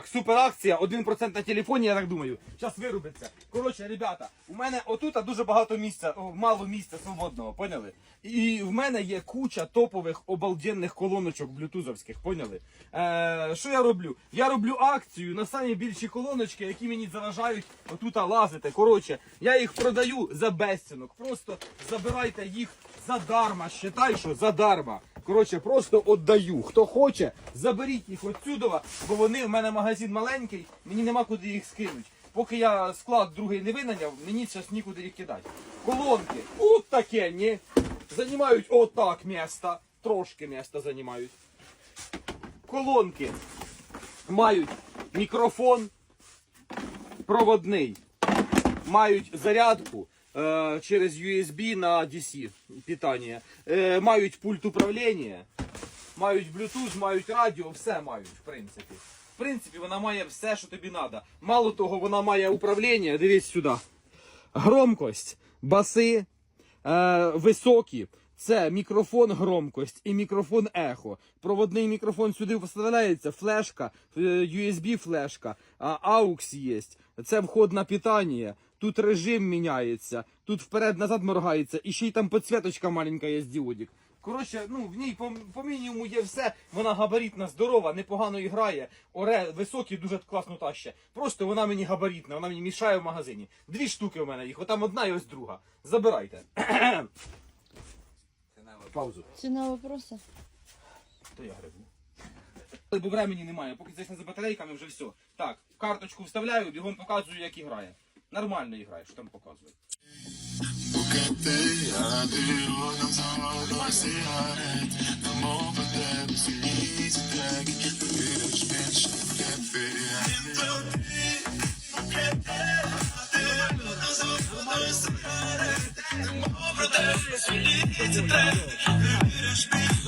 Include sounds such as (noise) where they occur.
Так, супер акція, 1% на телефоні, я так думаю. Зараз вирубиться. Коротше, ребята, у мене отут дуже багато місця, о, мало місця свободного, поняли? І в мене є куча топових обалденних колоночок блютузовських, поняли? Е, що я роблю? Я роблю акцію на самі більші колоночки, які мені заважають отут лазити. Коротше, я їх продаю за безцінок. Просто забирайте їх задарма. Считай, що задарма. Коротше, просто віддаю. Хто хоче, заберіть їх отсюдова, бо вони в мене магазин маленький, мені нема куди їх скинути. Поки я склад другий не винаняв, мені зараз нікуди їх кидати. Колонки, от таке, ні. Займають отак місто. Трошки місто займають. Колонки мають мікрофон проводний, мають зарядку через USB на DC питання, е, мають пульт управління, мають Bluetooth, мають радіо, все мають, в принципі. В принципі, вона має все, що тобі треба. Мало того, вона має управління, дивись сюди. Громкость, баси, е, високі. Це мікрофон громкость і мікрофон ехо. Проводний мікрофон сюди вставляється, флешка, е, USB флешка, AUX є. Це вход на питання. Тут режим міняється, тут вперед-назад моргається, і ще й там підсвіточка маленька є з діодик. Коротше, ну в ній по, по мінімуму є все. Вона габаритна, здорова, непогано грає. Оре високий, дуже класно таще. Просто вона мені габаритна, вона мені мішає в магазині. Дві штуки в мене їх, отам одна і ось друга. Забирайте. (clears throat) Паузу. Ціна вопроса? То я грибу. Бо времени немає, поки це за батарейками вже все. Так, карточку вставляю, бігом показую, як і грає. Нормально грає, що там показує. Трек, віриш мені,